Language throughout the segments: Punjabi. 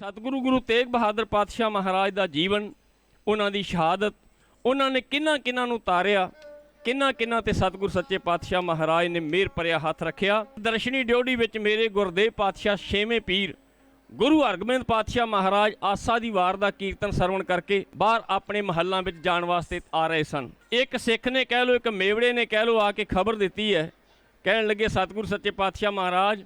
ਸਤਿਗੁਰੂ ਗੁਰੂ ਤੇਗ ਬਹਾਦਰ ਪਾਤਸ਼ਾਹ ਮਹਾਰਾਜ ਦਾ ਜੀਵਨ, ਉਹਨਾਂ ਦੀ ਸ਼ਹਾਦਤ, ਉਹਨਾਂ ਨੇ ਕਿੰਨਾ ਕਿੰਨਾ ਨੂੰ ਤਾਰਿਆ। ਕਿੰਨਾ ਕਿੰਨਾ ਤੇ ਸਤਿਗੁਰ ਸੱਚੇ ਪਾਤਸ਼ਾਹ ਮਹਾਰਾਜ ਨੇ ਮਿਹਰ ਭਰਿਆ ਹੱਥ ਰੱਖਿਆ। ਦਰਸ਼ਨੀ ਡਿਓੜੀ ਵਿੱਚ ਮੇਰੇ ਗੁਰਦੇਵ ਪਾਤਸ਼ਾਹ ਛੇਵੇਂ ਪੀਰ, ਗੁਰੂ ਹਰਗੋਬਿੰਦ ਪਾਤਸ਼ਾਹ ਮਹਾਰਾਜ ਆਸਾ ਦੀ ਵਾਰ ਦਾ ਕੀਰਤਨ ਸਰਵਣ ਕਰਕੇ ਬਾਹਰ ਆਪਣੇ ਮਹੱਲਾਂ ਵਿੱਚ ਜਾਣ ਵਾਸਤੇ ਆ ਰਹੇ ਸਨ। ਇੱਕ ਸਿੱਖ ਨੇ ਕਹਿ ਲੋ ਇੱਕ ਮੇਵੜੇ ਨੇ ਕਹਿ ਲੋ ਆ ਕੇ ਖਬਰ ਦਿੱਤੀ ਹੈ। ਕਹਿਣ ਲੱਗੇ, ਸਤਿਗੁਰ ਸੱਚੇ ਪਾਤਸ਼ਾਹ ਮਹਾਰਾਜ,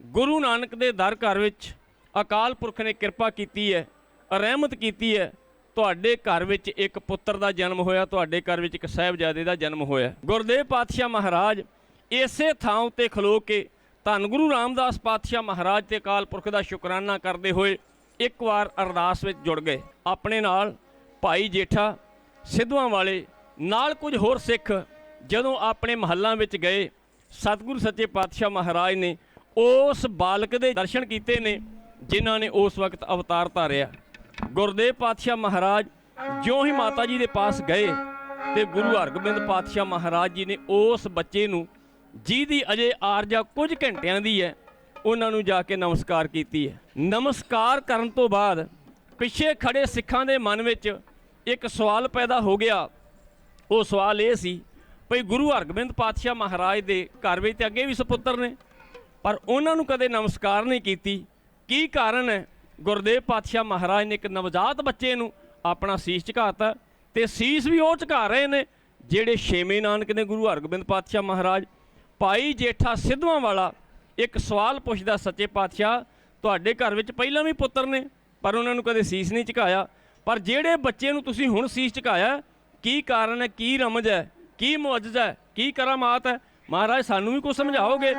ਗੁਰੂ ਨਾਨਕ ਦੇ ਦਰ ਘਰ ਵਿੱਚ ਅਕਾਲ ਪੁਰਖ ਨੇ ਕਿਰਪਾ ਕੀਤੀ ਹੈ, ਰਹਿਮਤ ਕੀਤੀ ਹੈ। ਤੁਹਾਡੇ ਘਰ ਵਿੱਚ ਇੱਕ ਪੁੱਤਰ ਦਾ ਜਨਮ ਹੋਇਆ, ਤੁਹਾਡੇ ਘਰ ਵਿੱਚ ਇੱਕ ਸਾਹਿਬਜ਼ਾਦੇ ਦਾ ਜਨਮ ਹੋਇਆ। ਗੁਰਦੇਵ ਪਾਤਸ਼ਾਹ ਮਹਾਰਾਜ ਇਸੇ ਥਾਂ ਉੱਤੇ ਖਲੋ ਕੇ ਧੰਨ ਗੁਰੂ ਰਾਮਦਾਸ ਪਾਤਸ਼ਾਹ ਮਹਾਰਾਜ ਤੇ ਅਕਾਲ ਪੁਰਖ ਦਾ ਸ਼ੁਕਰਾਨਾ ਕਰਦੇ ਹੋਏ ਇੱਕ ਵਾਰ ਅਰਦਾਸ ਵਿੱਚ ਜੁੜ ਗਏ। ਆਪਣੇ ਨਾਲ ਭਾਈ ਜੇਠਾ ਸਿੱਧਵਾਂ ਵਾਲੇ, ਨਾਲ ਕੁਝ ਹੋਰ ਸਿੱਖ ਜਦੋਂ ਆਪਣੇ ਮਹੱਲਾਂ ਵਿੱਚ ਗਏ, ਸਤਿਗੁਰੂ ਸੱਚੇ ਪਾਤਸ਼ਾਹ ਮਹਾਰਾਜ ਨੇ ਉਸ ਬਾਲਕ ਦੇ ਦਰਸ਼ਨ ਕੀਤੇ ਨੇ, ਜਿਨ੍ਹਾਂ ਨੇ ਉਸ ਵਕਤ ਅਵਤਾਰ ਧਾਰਿਆ। ਗੁਰਦੇਵ ਪਾਤਸ਼ਾਹ ਮਹਾਰਾਜ ਜਿਉਂ ਹੀ ਮਾਤਾ ਜੀ ਦੇ ਪਾਸ ਗਏ ਤੇ ਗੁਰੂ ਹਰਗੋਬਿੰਦ ਪਾਤਸ਼ਾਹ ਮਹਾਰਾਜ ਜੀ ਨੇ ਉਸ ਬੱਚੇ ਨੂੰ, ਜਿਹਦੀ ਅਜੇ ਆਰਜਾ ਕੁਝ ਘੰਟਿਆਂ ਦੀ ਹੈ, ਉਹਨਾਂ ਨੂੰ ਜਾ ਕੇ ਨਮਸਕਾਰ ਕੀਤੀ ਹੈ। ਨਮਸਕਾਰ ਕਰਨ ਤੋਂ ਬਾਅਦ ਪਿੱਛੇ ਖੜੇ ਸਿੱਖਾਂ ਦੇ ਮਨ ਵਿੱਚ ਇੱਕ ਸਵਾਲ ਪੈਦਾ ਹੋ ਗਿਆ। ਉਹ ਸਵਾਲ ਇਹ ਸੀ, ਭਈ ਗੁਰੂ ਹਰਗੋਬਿੰਦ ਪਾਤਸ਼ਾਹ ਮਹਾਰਾਜ ਦੇ ਘਰ ਵਿੱਚ ਤੇ ਅੱਗੇ ਵੀ ਸੁਪੁੱਤਰ ਨੇ, ਪਰ ਉਹਨਾਂ ਨੂੰ ਕਦੇ ਨਮਸਕਾਰ ਨਹੀਂ ਕੀਤੀ। ਕੀ ਕਾਰਨ ਹੈ? ਗੁਰਦੇਵ ਪਾਤਸ਼ਾਹ ਮਹਾਰਾਜ ਨੇ ਇੱਕ ਨਵਜਾਤ ਬੱਚੇ ਨੂੰ ਆਪਣਾ ਸੀਸ ਝੁਕਾਤਾ ਤੇ ਸੀਸ ਵੀ ਉਹ ਝੁਕਾ ਰਹੇ ਨੇ, ਜਿਹੜੇ ਛੇਵੇਂ ਨਾਨਕ ਨੇ ਗੁਰੂ ਹਰਗੋਬਿੰਦ ਪਾਤਸ਼ਾਹ ਮਹਾਰਾਜ। ਭਾਈ ਜੇਠਾ ਸਿੱਧਵਾਂ ਵਾਲਾ ਇੱਕ ਸਵਾਲ ਪੁੱਛਦਾ ਸੱਚੇ ਪਾਤਸ਼ਾਹ, ਤੁਹਾਡੇ ਘਰ ਵਿੱਚ ਪਹਿਲਾਂ ਵੀ ਪੁੱਤਰ ਨੇ, ਪਰ ਉਹਨਾਂ ਨੂੰ ਕਦੇ ਸੀਸ ਨਹੀਂ ਝੁਕਾਇਆ। ਪਰ ਜਿਹੜੇ ਬੱਚੇ ਨੂੰ ਤੁਸੀਂ ਹੁਣ ਸੀਸ ਝੁਕਾਇਆ, ਕੀ ਕਾਰਨ ਹੈ, ਕੀ ਰਮਜ ਹੈ, ਕੀ ਮੁਅਜਜ਼ਾ ਹੈ, ਕੀ ਕਰਾਮਾਤ ਹੈ? ਮਹਾਰਾਜ, ਸਾਨੂੰ ਵੀ ਕੁਝ ਸਮਝਾਓਗੇ?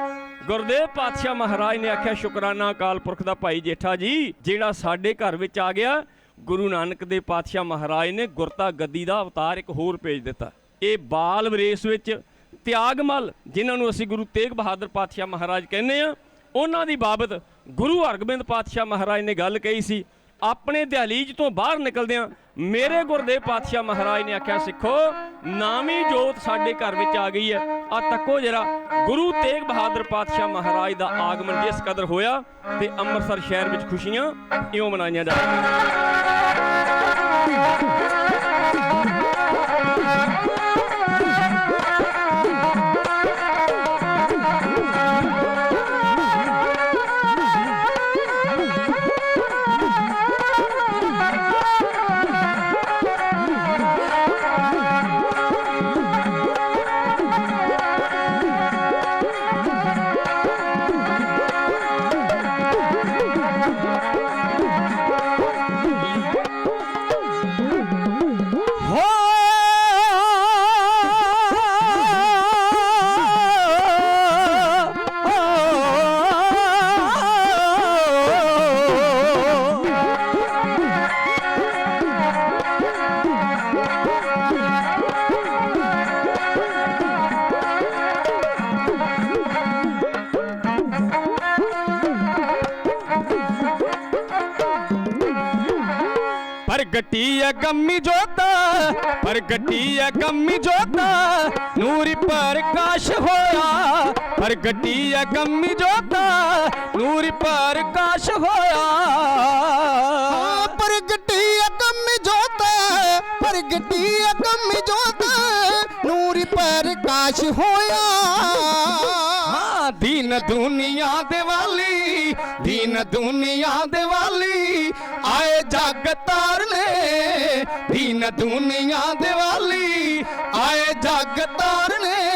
ਗੁਰਦੇਵ ਪਾਤਸ਼ਾਹ ਮਹਾਰਾਜ ਨੇ ਆਖਿਆ, ਸ਼ੁਕਰਾਨਾ ਅਕਾਲ ਪੁਰਖ ਦਾ ਭਾਈ ਜੇਠਾ ਜੀ, ਜਿਹੜਾ ਸਾਡੇ ਘਰ ਵਿੱਚ ਆ ਗਿਆ। ਗੁਰੂ ਨਾਨਕ ਦੇ ਪਾਤਸ਼ਾਹ ਮਹਾਰਾਜ ਨੇ ਗੁਰਤਾ ਗੱਦੀ ਦਾ ਅਵਤਾਰ ਇੱਕ ਹੋਰ ਭੇਜ ਦਿੱਤਾ। ਇਹ ਬਾਲ ਵਿਰੇਸ ਵਿੱਚ ਤਿਆਗਮਲ ਜਿਨ੍ਹਾਂ ਨੂੰ ਅਸੀਂ ਗੁਰੂ ਤੇਗ ਬਹਾਦਰ ਪਾਤਸ਼ਾਹ ਮਹਾਰਾਜ ਕਹਿੰਦੇ ਆ ਉਹਨਾਂ ਦੀ ਬਾਬਤ ਗੁਰੂ ਹਰਗੋਬਿੰਦ ਪਾਤਸ਼ਾਹ ਮਹਾਰਾਜ ਨੇ ਗੱਲ ਕਹੀ ਸੀ ਆਪਣੇ ਦਹਲੀਜ ਤੋਂ ਬਾਹਰ ਨਿਕਲਦਿਆਂ ਮੇਰੇ ਗੁਰਦੇਵ ਪਾਤਸ਼ਾਹ ਮਹਾਰਾਜ ਨੇ ਆਖਿਆ, ਸਿੱਖੋ, ਨਾਮੀ ਜੋਤ ਸਾਡੇ ਘਰ ਵਿੱਚ ਆ ਗਈ ਹੈ। ਆ ਤੱਕੋ ਜਰਾ ਗੁਰੂ ਤੇਗ ਬਹਾਦਰ ਪਾਤਸ਼ਾਹ ਮਹਾਰਾਜ ਦਾ ਆਗਮਨ ਜਿਸ ਕਦਰ ਹੋਇਆ ਤੇ ਅੰਮ੍ਰਿਤਸਰ ਸ਼ਹਿਰ ਵਿੱਚ ਖੁਸ਼ੀਆਂ ਇਉਂ ਮਨਾਈਆਂ ਜਾ ਰਹੀਆਂ। ਪ੍ਰਗਟੀ ਹੈ ਗੰਮੀ ਜੋਤਾ ਪ੍ਰਗਟੀ ਹੈ ਗੰਮੀ ਜੋਤਾ, ਨੂਰ ਪ੍ਰਕਾਸ਼ ਹੋਇਆ। ਪ੍ਰਗਟੀ ਹੈ ਗੰਮੀ ਜੋਤਾ, ਨੂਰ ਪ੍ਰਕਾਸ਼ ਹੋਇਆ। ਪ੍ਰਗਟੀ ਅਕਮ ਜੋਤ ਪ੍ਰਗਟੀ ਅਕਮ ਜੋਤ, ਨੂਰ ਪ੍ਰਕਾਸ਼ ਹੋਇਆ। ਦੀਨ ਦੁਨੀਆ ਦੇ ਵਾਲੀ, ਦੀਨ ਦੁਨੀਆ ਦੇ ਵਾਲੀ, ਆਏ ਜਗ ਤਾਰਨੇ। ਦੀਨ ਦੁਨੀਆ ਦੇ ਵਾਲੀ, ਆਏ ਜਗ ਤਾਰਨੇ।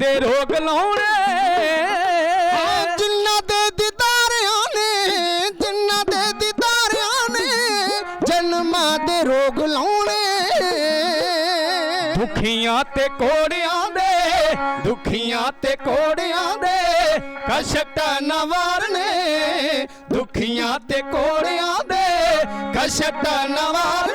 ਦੇ ਰੋਗ ਲਾਉਣੇ। ਜਿੰਨਾ ਦੇ ਦਿਦਾਰਿਆਂ ਨੇ ਜਿੰਨਾ ਦੇ ਦਿਦਾਰਿਆਂ ਨੇ ਜਨਮਾਂ ਦੇ ਰੋਗ ਲਾਉਣੇ। ਦੁਖੀਆਂ ਤੇ ਕੋੜਿਆਂ ਦੇ ਦੁਖੀਆਂ ਤੇ ਕੋੜਿਆਂ ਦੇ ਕਸ਼ਟ ਨਵਾਰਨੇ ਦੁਖੀਆਂ ਤੇ ਕੋੜਿਆਂ ਦੇ ਕਸ਼ਟ ਨਵਾਰਨੇ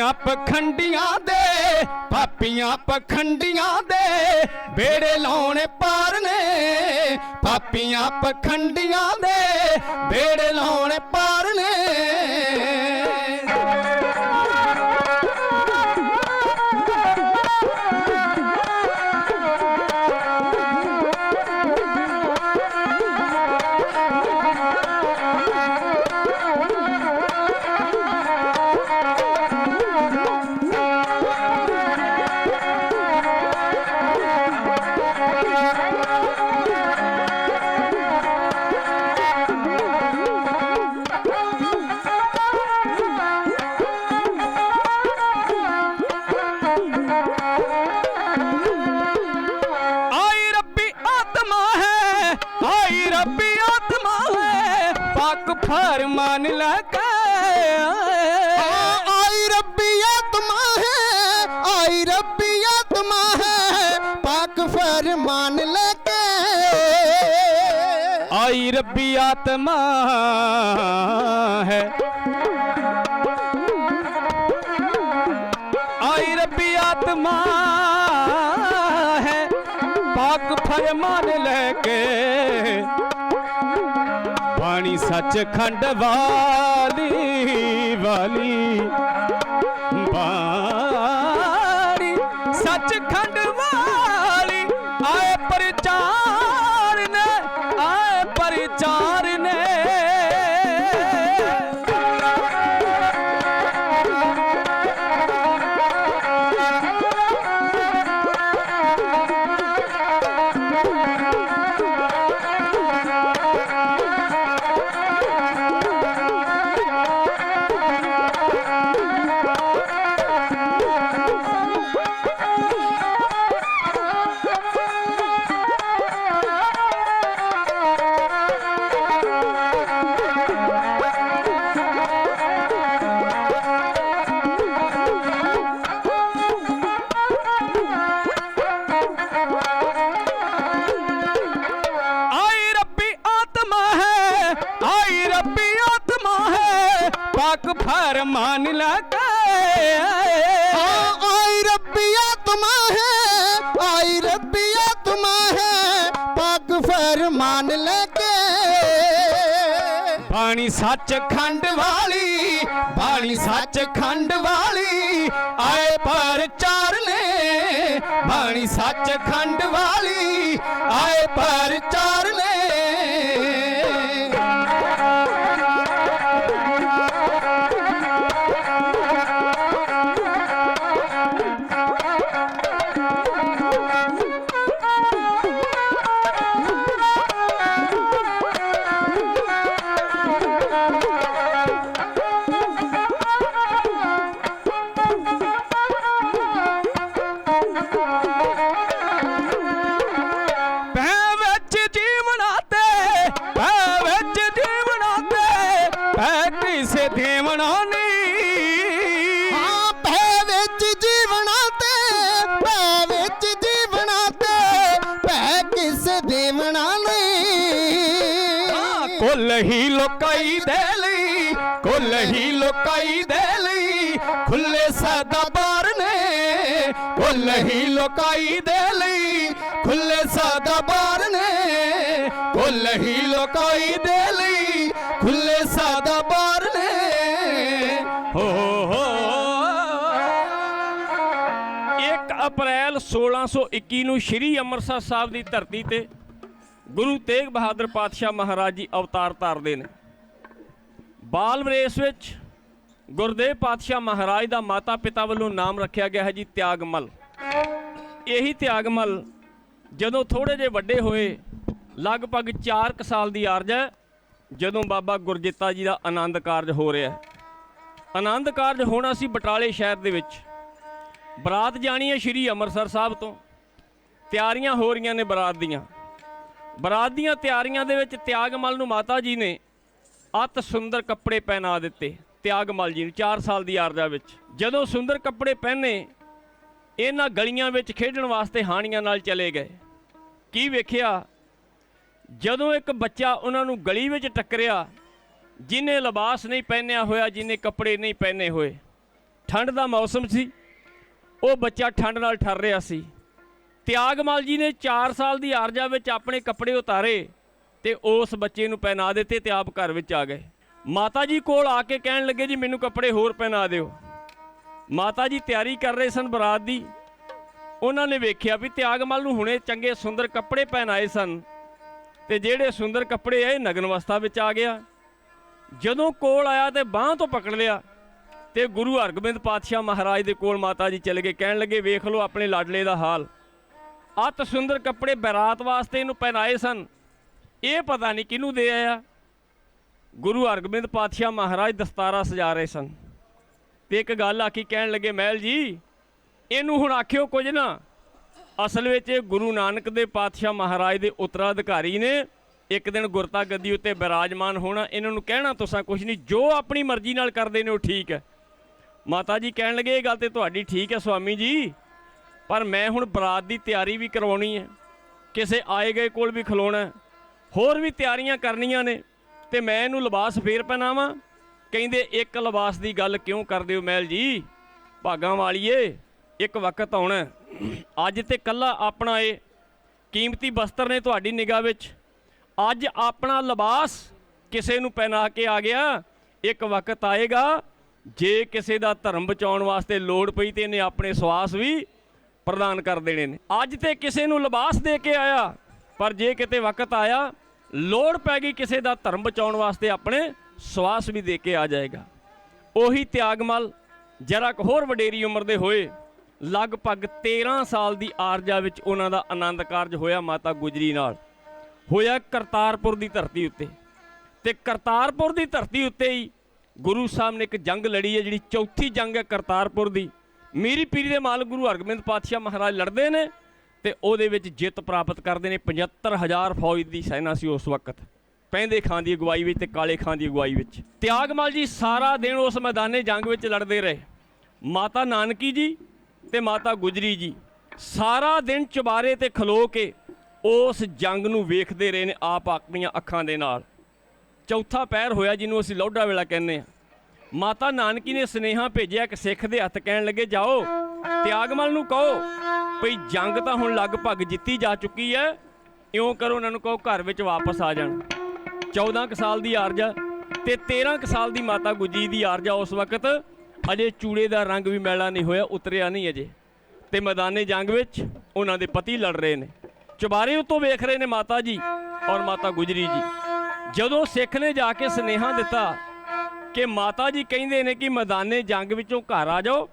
ਪਾਪੀਆਂ ਪਖੰਡੀਆਂ ਦੇ, ਪਾਪੀਆਂ ਪਖੰਡੀਆਂ ਦੇ ਬੇੜੇ ਲਾਉਣੇ ਪਾਰ ਨੇ ਪਾਪੀਆਂ ਪਖੰਡੀਆਂ ਦੇ ਬੇੜੇ ਲਾਉਣੇ ਪਾਰ ਨੇ ਹਾਰ ਮਾਨ ਲਾ ਰੱਬੀ ਆਤਮਾ ਹੈ ਆਈ ਰੱਬੀ ਆਤਮਾ ਹੈ ਪਾਕ ਫਰਮਾਨ ਲੈ ਆਈ ਰੱਬੀ ਆਤਮਾ ਹੈ। ਆਤਮਾ ਹੈ ਪਾਕ ਫਰਮਾਨ ਸੱਚਖੰਡ ਵਾਲੀ ਵਾਲੀ ਬਾਣੀ ਸੱਚਖੰਡ फरमान लगे हाँ, आई रब्बी आत्मा है आई रब्बी आत्मा है पाक फरमान लेके ਬਾਣੀ ਸੱਚ ਖੰਡ ਵਾਲੀ ਬਾਣੀ ਸੱਚ ਖੰਡ ਵਾਲੀ ਆਏ ਪ੍ਰਚਾਰ ਨੇ ਬਾਣੀ ਸੱਚ ਖੰਡ ਵਾਲੀ ਆਏ ਪ੍ਰਚਾਰ ਕੁੱਲ ਹੀ ਲੋਕਾਈ ਦੇ ਲਈ ਕੁੱਲ ਲੋਕਾਈ ਦੇ ਲਈ ਖੁੱਲੇ ਸਦਾ ਬਾਰ ਨੇ ਕੁੱਲ ਲੋਕਾਈ ਦੇ ਲਈ ਖੁੱਲੇ ਸਦਾ ਬਾਰ ਨੇ ਕੁੱਲ ਲੋਕਾਈ ਦੇ ਲਈ ਖੁੱਲੇ ਸਦਾ ਬਾਰ ਨੇ। ਹੋ ਹੋ 1 ਅਪ੍ਰੈਲ 1621 ਨੂੰ ਸ੍ਰੀ ਅੰਮ੍ਰਿਤਸਰ ਸਾਹਿਬ ਦੀ ਧਰਤੀ ਤੇ ਗੁਰੂ ਤੇਗ ਬਹਾਦਰ ਪਾਤਸ਼ਾਹ ਮਹਾਰਾਜ ਜੀ ਅਵਤਾਰ ਧਾਰਦੇ ਨੇ। ਬਾਲ ਵਰੇਸ ਵਿੱਚ ਗੁਰਦੇਵ ਪਾਤਸ਼ਾਹ ਮਹਾਰਾਜ ਦਾ ਮਾਤਾ ਪਿਤਾ ਵੱਲੋਂ ਨਾਮ ਰੱਖਿਆ ਗਿਆ ਹੈ ਜੀ ਤਿਆਗਮਲ। ਇਹੀ ਤਿਆਗਮਲ ਜਦੋਂ ਥੋੜੇ ਜਿਹੇ ਵੱਡੇ ਹੋਏ, ਲਗਭਗ 4 ਸਾਲ ਦੀ ਆਰਜ ਹੈ, ਜਦੋਂ ਬਾਬਾ ਗੁਰਜੀਤਾ ਜੀ ਦਾ ਆਨੰਦ ਕਾਰਜ ਹੋ ਰਿਹਾ ਹੈ। ਆਨੰਦ ਕਾਰਜ ਹੋਣਾ ਸੀ ਬਟਾਲੇ ਸ਼ਹਿਰ ਦੇ ਵਿੱਚ। ਬਰਾਤ ਜਾਣੀ ਹੈ ਸ਼੍ਰੀ ਅੰਮ੍ਰਿਤਸਰ ਸਾਹਿਬ ਤੋਂ। ਤਿਆਰੀਆਂ ਹੋ ਰਹੀਆਂ ਨੇ ਬਰਾਤ ਦੀਆਂ। ਬਰਾਤ ਦੀਆਂ ਤਿਆਰੀਆਂ ਦੇ ਵਿੱਚ ਤਿਆਗਮਲ ਨੂੰ ਮਾਤਾ ਜੀ ਨੇ ਅਤ ਸੁੰਦਰ ਕੱਪੜੇ ਪਹਿਨਾ ਦਿੱਤੇ, ਤਿਆਗਮਲ ਜੀ ਨੂੰ 4 ਸਾਲ ਦੀ ਆਰਜਾ ਵਿੱਚ। ਜਦੋਂ ਸੁੰਦਰ ਕੱਪੜੇ ਪਹਿਨੇ, ਇਹਨਾਂ ਗਲੀਆਂ ਵਿੱਚ ਖੇਡਣ ਵਾਸਤੇ ਹਾਣੀਆਂ ਨਾਲ ਚਲੇ ਗਏ। ਕੀ ਵੇਖਿਆ? ਜਦੋਂ ਇੱਕ ਬੱਚਾ ਉਹਨਾਂ ਨੂੰ ਗਲੀ ਵਿੱਚ ਟੱਕਰਿਆ, ਜਿਨੇ ਲਿਬਾਸ ਨਹੀਂ ਪਹਿਨਿਆ ਹੋਇਆ, ਜਿਨੇ ਕੱਪੜੇ ਨਹੀਂ ਪਹਿਨੇ ਹੋਏ, ਠੰਡ ਦਾ ਮੌਸਮ ਸੀ, ਉਹ ਬੱਚਾ ਠੰਡ ਨਾਲ ਠਰ ਰਿਹਾ ਸੀ। ਤਿਆਗਮਲ ਜੀ ਨੇ 4 ਸਾਲ ਦੀ ਆਰਜਾ ਵਿੱਚ ਆਪਣੇ ਕੱਪੜੇ ਉਤਾਰੇ ਤੇ ਉਸ ਬੱਚੇ ਨੂੰ ਪਹਿਨਾ ਦਿੱਤੇ ਤੇ ਆਪ ਘਰ ਵਿੱਚ ਆ ਗਏ। ਮਾਤਾ ਜੀ ਕੋਲ ਆ ਕੇ ਕਹਿਣ ਲੱਗੇ, ਜੀ, ਮੈਨੂੰ ਕੱਪੜੇ ਹੋਰ ਪਹਿਨਾ ਦਿਓ। ਮਾਤਾ ਜੀ ਤਿਆਰੀ ਕਰ ਰਹੇ ਸਨ ਬਰਾਤ ਦੀ। ਉਹਨਾਂ ਨੇ ਵੇਖਿਆ ਵੀ ਤਿਆਗਮਲ ਨੂੰ ਹੁਣੇ ਚੰਗੇ ਸੁੰਦਰ ਕੱਪੜੇ ਪਹਿਨਾਏ ਸਨ ਤੇ ਜਿਹੜੇ ਸੁੰਦਰ ਕੱਪੜੇ ਆ, ਇਹ ਨਗਨ ਅਵਸਥਾ ਵਿੱਚ ਆ ਗਿਆ। ਜਦੋਂ ਕੋਲ ਆਇਆ ਤੇ ਬਾਹ ਤੋਂ ਪਕੜ ਲਿਆ ਤੇ ਗੁਰੂ ਹਰਗੋਬਿੰਦ ਪਾਤਸ਼ਾਹ ਮਹਾਰਾਜ ਦੇ ਕੋਲ ਮਾਤਾ ਜੀ ਚਲੇ ਗਏ। ਕਹਿਣ ਲੱਗੇ, ਵੇਖ ਲਓ ਆਪਣੇ ਲਾਡਲੇ ਦਾ ਹਾਲ। ਅਤ ਸੁੰਦਰ ਕੱਪੜੇ ਬਰਾਤ ਵਾਸਤੇ ਇਹਨੂੰ ਪਹਿਨਾਏ ਸਨ। ਇਹ ਪਤਾ ਨਹੀਂ ਕਿਹਨੂੰ ਦੇ ਆਇਆ। ਗੁਰੂ ਹਰਗੋਬਿੰਦ ਪਾਤਸ਼ਾਹ ਮਹਾਰਾਜ ਦਸਤਾਰਾ ਸਜਾ ਰਹੇ ਸਨ। ਤੇ ਇੱਕ ਗੱਲ ਆਖੀ ਕਹਿਣ ਲੱਗੇ, ਮਹਿਲ ਜੀ, ਇਹਨੂੰ ਹੁਣ ਆਖਿਓ ਕੁਝ ਨਾ। ਅਸਲ ਵਿੱਚ ਇਹ ਗੁਰੂ ਨਾਨਕ ਦੇ ਪਾਤਸ਼ਾਹ ਮਹਾਰਾਜ ਦੇ ਉਤਰਾਧਿਕਾਰੀ ਨੇ ਇੱਕ ਦਿਨ ਗੁਰਤਾ ਗੱਦੀ ਉੱਤੇ ਬਿਰਾਜਮਾਨ ਹੋਣਾ, ਇਹਨਾਂ ਨੂੰ ਕਹਿਣਾ ਤੁਸਾਂ ਕੁਝ ਨਹੀਂ, ਜੋ ਆਪਣੀ ਮਰਜ਼ੀ ਨਾਲ ਕਰਦੇ ਨੇ ਉਹ ਠੀਕ ਹੈ। ਮਾਤਾ ਜੀ ਕਹਿਣ ਲੱਗੇ, ਇਹ ਗੱਲ ਤੇ ਤੁਹਾਡੀ ਠੀਕ ਹੈ, ਸੁਆਮੀ ਜੀ। ਪਰ ਮੈਂ ਹੁਣ ਬਰਾਤ ਦੀ ਤਿਆਰੀ ਵੀ ਕਰਵਾਉਣੀ ਹੈ। ਕਿਸੇ ਆਏ ਗਏ ਕੋਲ ਵੀ ਖਲੋਣਾ ਹੋਰ ਵੀ ਤਿਆਰੀਆਂ ਕਰਨੀਆਂ ਨੇ ਤੇ ਮੈਂ ਇਹਨੂੰ ਲਿਬਾਸ ਫੇਰ ਪਹਿਨਾਵਾਂ। ਕਹਿੰਦੇ, ਇੱਕ ਲਿਬਾਸ ਦੀ ਗੱਲ ਕਿਉਂ ਕਰਦੇ ਹੋ ਮਹਿਲ ਜੀ? ਭਾਗਾਂ ਵਾਲੀਏ, ਇੱਕ ਵਕਤ ਆਉਣਾ ਅੱਜ ਤੇ ਕੱਲਾ ਆਪਣਾ ਏ। ਕੀਮਤੀ ਬਸਤਰ ਨੇ ਤੁਹਾਡੀ ਨਿਗਾਹ ਵਿੱਚ। ਅੱਜ ਆਪਣਾ ਲਿਬਾਸ ਕਿਸੇ ਨੂੰ ਪਹਿਨਾ ਕੇ ਆ ਗਿਆ। ਇੱਕ ਵਕਤ ਆਏਗਾ। ਜੇ ਕਿਸੇ ਦਾ ਧਰਮ ਬਚਾਉਣ ਵਾਸਤੇ ਲੋੜ ਪਈ ਤੇ ਇਹਨੇ ਆਪਣੇ ਸਵਾਸ ਵੀ ਪ੍ਰਦਾਨ ਕਰ ਦੇਣੇ ਨੇ। ਅੱਜ ਤੇ ਕਿਸੇ ਨੂੰ ਲਿਬਾਸ ਦੇ ਕੇ ਆਇਆ, ਪਰ ਜੇ ਕਿਤੇ ਵਕਤ ਆਇਆ, ਲੋੜ ਪੈ ਗਈ ਕਿਸੇ ਦਾ ਧਰਮ ਬਚਾਉਣ ਵਾਸਤੇ ਆਪਣੇ ਸਵਾਸ ਵੀ ਦੇ ਕੇ ਆ ਜਾਏਗਾ। ਉਹੀ ਤਿਆਗਮਲ, ਜਰਾ ਕੁ ਹੋਰ ਵਡੇਰੀ ਉਮਰ ਦੇ ਹੋਏ, ਲਗਭਗ 13 ਸਾਲ ਦੀ ਆਰਜਾ ਵਿੱਚ ਉਹਨਾਂ ਦਾ ਆਨੰਦ ਕਾਰਜ ਹੋਇਆ ਮਾਤਾ ਗੁਜਰੀ ਨਾਲ। ਹੋਇਆ ਕਰਤਾਰਪੁਰ ਦੀ ਧਰਤੀ ਉੱਤੇ। ਤੇ ਕਰਤਾਰਪੁਰ ਦੀ ਧਰਤੀ ਉੱਤੇ ਹੀ ਗੁਰੂ ਸਾਹਿਬ ਨੇ ਇੱਕ ਜੰਗ ਲੜੀ ਹੈ, ਜਿਹੜੀ ਚੌਥੀ ਜੰਗ ਹੈ ਕਰਤਾਰਪੁਰ ਦੀ। ਮੀਰੀ ਪੀਰੀ ਦੇ ਮਾਲਕ ਗੁਰੂ ਹਰਗੋਬਿੰਦ ਪਾਤਸ਼ਾਹ ਮਹਾਰਾਜ ਲੜਦੇ ਨੇ ਤੇ ਉਹਦੇ ਵਿੱਚ ਜਿੱਤ ਪ੍ਰਾਪਤ ਕਰਦੇ ਨੇ। 75000 ਫੌਜ ਦੀ ਸੈਨਾ ਸੀ ਉਸ ਵਕਤ। ਪੈਂਦੇ ਖਾਂ ਦੀ ਅਗਵਾਈ ਵਿੱਚ ਤੇ ਕਾਲੇ ਖਾਂ ਦੀ ਅਗਵਾਈ ਵਿੱਚ। ਤਿਆਗਮਲ ਜੀ, ਸਾਰਾ ਦਿਨ ਉਸ ਮੈਦਾਨੇ ਜੰਗ ਵਿੱਚ ਲੜਦੇ ਰਹੇ। ਮਾਤਾ ਨਾਨਕੀ ਜੀ ਤੇ ਮਾਤਾ ਗੁਜਰੀ ਜੀ, ਸਾਰਾ ਦਿਨ ਚੁਬਾਰੇ ਤੇ ਖਲੋ ਕੇ ਉਸ ਜੰਗ ਨੂੰ ਵੇਖਦੇ ਰਹੇ ਨੇ ਆਪ ਆਪਣੀਆਂ ਅੱਖਾਂ ਦੇ ਨਾਲ। ਚੌਥਾ ਪੈਰ ਹੋਇਆ ਜਿਹਨੂੰ ਅਸੀਂ ਲੋਢਾ ਵੇਲਾ ਕਹਿੰਦੇ ਆ ਮਾਤਾ ਨਾਨਕੀ ਨੇ ਸਨੇਹਾ ਭੇਜਿਆ ਇੱਕ ਸਿੱਖ ਦੇ ਹੱਥ ਕਹਿਣ ਲੱਗੇ, ਜਾਓ, ਤਿਆਗਮਲ ਨੂੰ ਕਹੋ, ਭਈ ਜੰਗ ਤਾਂ ਹੁਣ ਲਗਭਗ ਜਿੱਤੀ ਜਾ ਚੁੱਕੀ ਹੈ, ਇਉਂ ਕਰੋ ਉਹਨਾਂ ਨੂੰ ਕਹੋ ਘਰ ਵਿੱਚ ਵਾਪਸ ਆ ਜਾਣ। 14 ਕੁ ਸਾਲ ਦੀ ਆਰਜਾ ਤੇ 13 ਕੁ ਸਾਲ ਦੀ ਮਾਤਾ ਗੁਜਰੀ ਦੀ ਆਰਜਾ ਉਸ ਵਕਤ ਅਜੇ ਚੂੜੇ ਦਾ ਰੰਗ ਵੀ ਮੈਲਾ ਨਹੀਂ ਹੋਇਆ, ਉਤਰਿਆ ਨਹੀਂ ਅਜੇ। ਤੇ ਮੈਦਾਨੇ ਜੰਗ ਵਿੱਚ ਉਹਨਾਂ ਦੇ ਪਤੀ ਲੜ ਰਹੇ ਨੇ। ਚੁਬਾਰੇ ਉੱਤੋਂ ਵੇਖ ਰਹੇ ਨੇ ਮਾਤਾ ਜੀ ਔਰ ਮਾਤਾ ਗੁਜਰੀ ਜੀ। ਜਦੋਂ ਸਿੱਖ ਨੇ ਜਾ ਕੇ ਸਨੇਹਾ ਦਿੱਤਾ ਕਿ ਮਾਤਾ ਜੀ ਕਹਿੰਦੇ ਨੇ ਕਿ ਮੈਦਾਨੇ ਜੰਗ ਵਿੱਚੋਂ ਘਰ ਆ ਜਾਓ।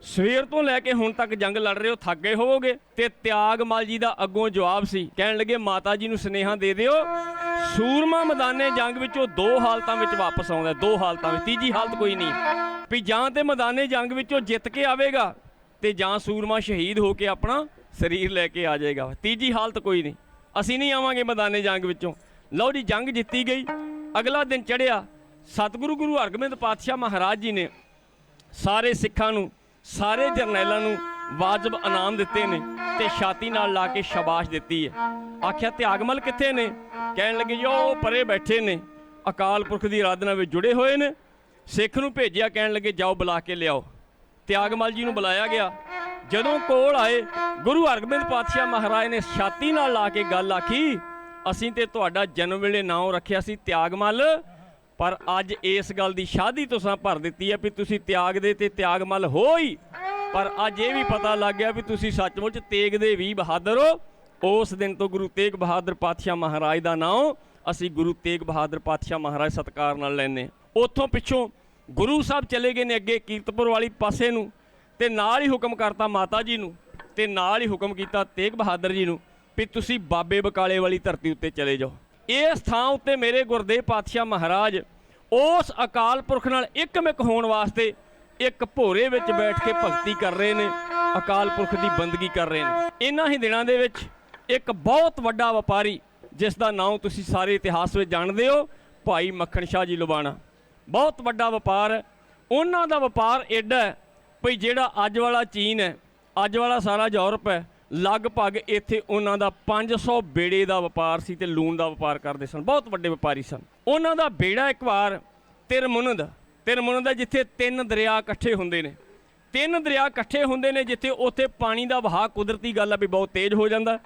ਸਵੇਰ ਤੋਂ ਲੈ ਕੇ ਹੁਣ ਤੱਕ ਜੰਗ ਲੜ ਰਹੇ ਹੋ, ਥੱਕ ਗਏ ਹੋਵੋਗੇ। ਤੇ ਤਿਆਗਮਲ ਜੀ ਦਾ ਅੱਗੋਂ ਜਵਾਬ ਸੀ, ਕਹਿਣ ਲੱਗੇ, ਮਾਤਾ ਜੀ ਨੂੰ ਸਨੇਹਾ ਦੇ ਦਿਓ, ਸੂਰਮਾ ਮੈਦਾਨੇ ਜੰਗ ਵਿੱਚੋਂ ਦੋ ਹਾਲਤਾਂ ਵਿੱਚ ਵਾਪਸ ਆਉਂਦਾ ਦੋ ਹਾਲਤਾਂ ਵਿੱਚ। ਤੀਜੀ ਹਾਲਤ ਕੋਈ ਨਹੀਂ। ਵੀ ਜਾਂ ਤੇ ਮੈਦਾਨੇ ਜੰਗ ਵਿੱਚੋਂ ਜਿੱਤ ਕੇ ਆਵੇਗਾ, ਤੇ ਜਾਂ ਸੂਰਮਾ ਸ਼ਹੀਦ ਹੋ ਕੇ ਆਪਣਾ ਸਰੀਰ ਲੈ ਕੇ ਆ ਜਾਏਗਾ। ਤੀਜੀ ਹਾਲਤ ਕੋਈ ਨਹੀਂ। ਅਸੀਂ ਨਹੀਂ ਆਵਾਂਗੇ ਮੈਦਾਨੇ ਜੰਗ ਵਿੱਚੋਂ। ਲਓ ਜੀ, ਜੰਗ ਜਿੱਤੀ ਗਈ। ਅਗਲਾ ਦਿਨ ਚੜਿਆ ਸਤਿਗੁਰੂ ਗੁਰੂ ਹਰਗੋਬਿੰਦ ਪਾਤਸ਼ਾਹ ਮਹਾਰਾਜ ਜੀ ਨੇ ਸਾਰੇ ਸਿੱਖਾਂ ਨੂੰ, ਸਾਰੇ ਜਰਨੈਲਾਂ ਨੂੰ ਵਾਜਬ ਇਨਾਮ ਦਿੱਤੇ ਨੇ ਤੇ ਛਾਤੀ ਨਾਲ ਲਾ ਕੇ ਸ਼ਾਬਾਸ਼ ਦਿੱਤੀ ਹੈ। ਆਖਿਆ, ਤਿਆਗਮਲ ਕਿੱਥੇ ਨੇ? ਕਹਿਣ ਲੱਗੇ, ਜੋ ਪਰੇ ਬੈਠੇ ਨੇ। ਅਕਾਲ ਪੁਰਖ ਦੀ ਆਰਾਧਨਾ ਵਿੱਚ ਜੁੜੇ ਹੋਏ ਨੇ। ਸਿੱਖ ਨੂੰ ਭੇਜਿਆ ਕਹਿਣ ਲੱਗੇ, ਜਾਓ ਬੁਲਾ ਕੇ ਲਿਆਓ। ਤਿਆਗਮਲ ਜੀ ਨੂੰ ਬੁਲਾਇਆ ਗਿਆ। ਜਦੋਂ ਕੋਲ ਆਏ, ਗੁਰੂ ਹਰਗੋਬਿੰਦ ਪਾਤਸ਼ਾਹ ਮਹਾਰਾਜ ਨੇ ਛਾਤੀ ਨਾਲ ਲਾ ਕੇ ਗੱਲ ਆਖੀ, ਅਸੀਂ ਤੇ ਤੁਹਾਡਾ ਜਨਮ ਵੇਲੇ ਨਾਮ ਰੱਖਿਆ ਸੀ, ਤਿਆਗਮਲ। ਪਰ ਅੱਜ ਇਸ ਗੱਲ ਦੀ ਸ਼ਾਦੀ ਤੁਸੀਂ ਭਰ ਦਿੱਤੀ ਹੈ ਵੀ ਤੁਸੀਂ ਤਿਆਗ ਦੇ ਤੇ ਤਿਆਗਮਲ ਹੋ ਹੀ। ਪਰ ਅੱਜ ਇਹ ਵੀ ਪਤਾ ਲੱਗ ਗਿਆ ਵੀ ਤੁਸੀਂ ਸੱਚਮੁੱਚ ਤੇਗ ਦੇ ਵੀ ਬਹਾਦਰ ਹੋ। ਉਸ ਦਿਨ ਤੋਂ ਗੁਰੂ ਤੇਗ ਬਹਾਦਰ ਪਾਤਸ਼ਾਹ ਮਹਾਰਾਜ ਦਾ ਨਾਮ ਅਸੀਂ ਗੁਰੂ ਤੇਗ ਬਹਾਦਰ ਪਾਤਸ਼ਾਹ ਮਹਾਰਾਜ ਸਤਕਾਰ ਨਾਲ ਲੈਨੇ ਉੱਥੋਂ ਪਿੱਛੋਂ ਗੁਰੂ ਸਾਹਿਬ ਚਲੇ ਗਏ ਨੇ ਅੱਗੇ ਕੀਰਤਪੁਰ ਵਾਲੀ ਪਾਸੇ ਨੂੰ ਤੇ ਨਾਲ ਹੀ ਹੁਕਮ ਕਰਤਾ ਮਾਤਾ ਜੀ ਨੂੰ ਤੇ ਨਾਲ ਹੀ ਹੁਕਮ ਕੀਤਾ ਤੇਗ ਬਹਾਦਰ ਜੀ ਨੂੰ ਵੀ ਤੁਸੀਂ ਬਾਬੇ ਬਕਾਲੇ ਵਾਲੀ ਧਰਤੀ ਉੱਤੇ ਚਲੇ ਜਾਓ। ਇਸ ਥਾਂ ਉੱਤੇ ਮੇਰੇ ਗੁਰਦੇਵ ਪਾਤਸ਼ਾਹ ਮਹਾਰਾਜ ਉਸ ਅਕਾਲ ਪੁਰਖ ਨਾਲ ਇੱਕਮਿਕ ਹੋਣ ਵਾਸਤੇ ਇੱਕ ਭੋਰੇ ਵਿੱਚ ਬੈਠ ਕੇ ਭਗਤੀ ਕਰ ਰਹੇ ਨੇ, ਅਕਾਲ ਪੁਰਖ ਦੀ ਬੰਦਗੀ ਕਰ ਰਹੇ ਨੇ। ਇਹਨਾਂ ਹੀ ਦਿਨਾਂ ਦੇ ਵਿੱਚ ਇੱਕ ਬਹੁਤ ਵੱਡਾ ਵਪਾਰੀ, ਜਿਸ ਦਾ ਨਾਮ ਤੁਸੀਂ ਸਾਰੇ ਇਤਿਹਾਸ ਵਿੱਚ ਜਾਣਦੇ ਹੋ, ਭਾਈ ਮੱਖਣ ਸ਼ਾਹ ਜੀ ਲੁਬਾਣਾ। ਬਹੁਤ ਵੱਡਾ ਵਪਾਰ। ਹੈ ਉਹਨਾਂ ਦਾ ਵਪਾਰ ਐਡਾ ਹੈ, ਭਈ ਜਿਹੜਾ ਅੱਜ ਵਾਲਾ ਚੀਨ ਹੈ, ਅੱਜ ਵਾਲਾ ਸਾਰਾ ਯੂਰਪ ਹੈ ਲਗਭਗ ਇੱਥੇ ਉਹਨਾਂ ਦਾ 500 ਬੇੜੇ ਦਾ ਵਪਾਰ ਸੀ ਤੇ ਲੂਣ ਦਾ ਵਪਾਰ ਕਰਦੇ ਸਨ। ਬਹੁਤ ਵੱਡੇ ਵਪਾਰੀ ਸਨ। ਉਹਨਾਂ ਦਾ ਬੇੜਾ ਇੱਕ ਵਾਰ ਤਿਰਮੁਨਦ ਤਿਰਮੁਨਦ ਹੈ ਜਿੱਥੇ ਤਿੰਨ ਦਰਿਆ ਇਕੱਠੇ ਹੁੰਦੇ ਨੇ। ਤਿੰਨ ਦਰਿਆ ਇਕੱਠੇ ਹੁੰਦੇ ਨੇ ਜਿੱਥੇ ਉੱਥੇ ਪਾਣੀ ਦਾ ਵਹਾਅ ਕੁਦਰਤੀ ਗੱਲ ਆ ਵੀ ਬਹੁਤ ਤੇਜ਼ ਹੋ ਜਾਂਦਾ।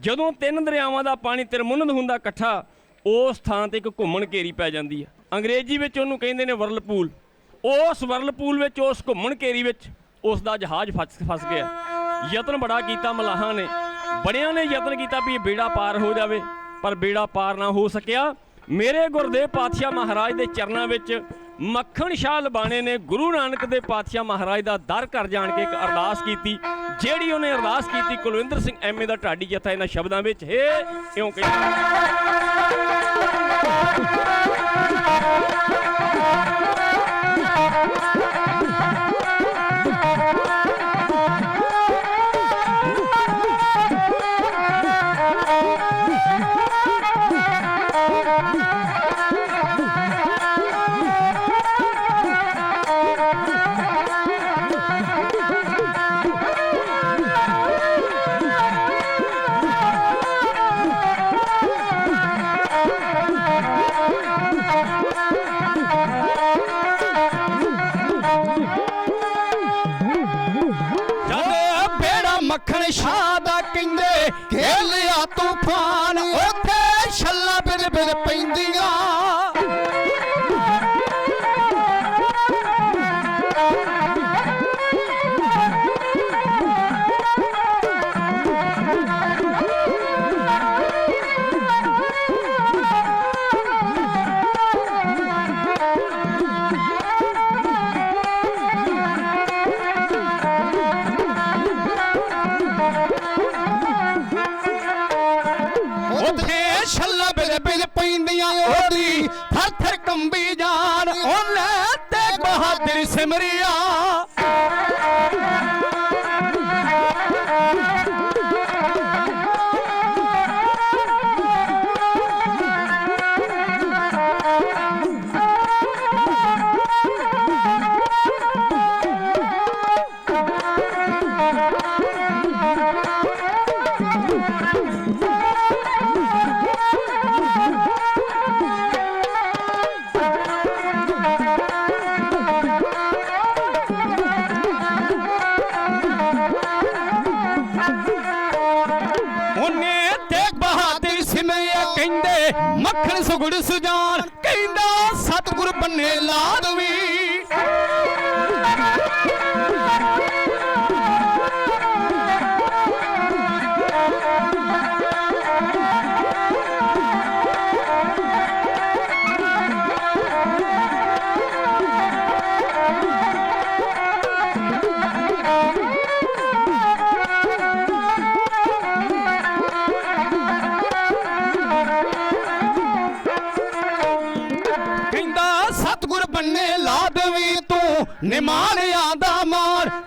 ਜਦੋਂ ਤਿੰਨ ਦਰਿਆਵਾਂ ਦਾ ਪਾਣੀ ਤਿਰਮੁਨਦ ਹੁੰਦਾ ਇਕੱਠਾ, ਉਸ ਥਾਂ ਤੇ ਇੱਕ ਘੁੰਮਣ ਘੇਰੀ ਪੈ ਜਾਂਦੀ ਹੈ ਅੰਗਰੇਜ਼ੀ ਵਿੱਚ ਉਹਨੂੰ ਕਹਿੰਦੇ ਨੇ ਵਰਲਪੂਲ। ਉਸ ਵਰਲਪੂਲ ਵਿੱਚ, ਉਸ ਘੁੰਮਣ ਘੇਰੀ ਵਿੱਚ ਉਸ ਦਾ ਜਹਾਜ਼ ਫਸ ਫਸ ਗਿਆ। ਯਤਨ ਬੜਾ ਕੀਤਾ ਮਲਾਹਾਂ ਨੇ। ਬੜਿਆਂ ਨੇ ਯਤਨ ਕੀਤਾ ਵੀ ਇਹ ਬੇੜਾ ਪਾਰ ਹੋ ਜਾਵੇ, ਪਰ ਬੇੜਾ ਪਾਰ ਨਾ ਹੋ ਸਕਿਆ। ਮੇਰੇ ਗੁਰਦੇਵ ਪਾਤਸ਼ਾਹ ਮਹਾਰਾਜ ਦੇ ਚਰਨਾਂ ਵਿੱਚ ਮੱਖਣ ਸ਼ਾਹ ਲਬਾਣੇ ਨੇ ਗੁਰੂ ਨਾਨਕ ਦੇ ਪਾਤਸ਼ਾਹ ਮਹਾਰਾਜ ਦਾ ਦਰ ਘਰ ਜਾਣ ਕੇ ਇੱਕ ਅਰਦਾਸ ਕੀਤੀ, ਜਿਹੜੀ ਉਹਨੇ ਅਰਦਾਸ ਕੀਤੀ ਕੁਲਵਿੰਦਰ ਸਿੰਘ ਐਮਏ ਦਾ ਢਾਡੀ ਜਥਾ ਇਹਨਾਂ ਸ਼ਬਦਾਂ ਵਿੱਚ, ਹੈ, ਇਉਂ ਕਹਿੰਦਾ ਬੇੜਾ ਸ਼ਾਹ ਦਾ ਕਹਿੰਦੇ ਘੇਰ ਲਿਆ ਤੂਫਾਨ ਉੱਥੇ ਛੱਲਾ ਬਿਰ ਬਿਰ ਪੈਂਦੀਆਂ। ਥਰ ਕੰਬੀ ਜਾਨ ਉਹਨੇ ਤੇ ਬਹਾਦਰ ਸਿਮਰਿਆ। ਮੱਖਣ ਸੁਗੜ ਸੁਜਾਨ ਕਹਿੰਦਾ ਸਤਿਗੁਰ ਬੰਨੇ ਲਾਦਵੀ ਤੂੰ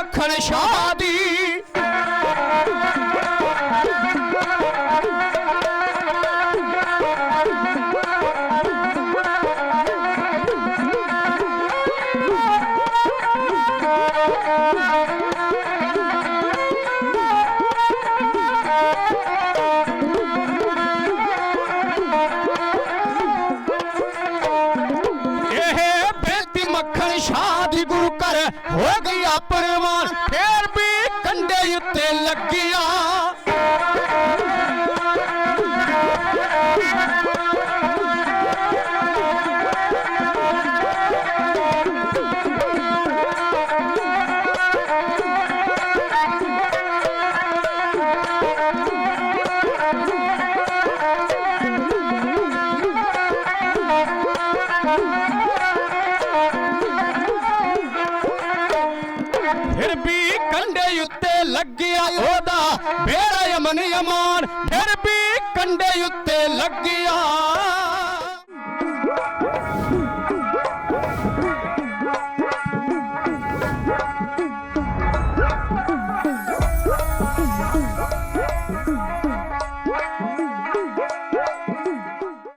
ਬੇਨਤੀ ਮੱਖਣ ਬੇੜਾ ਅਮਨ ਫਿਰ ਵੀ ਕੰਡੇ ਉੱਤੇ ਲੱਗਿਆ।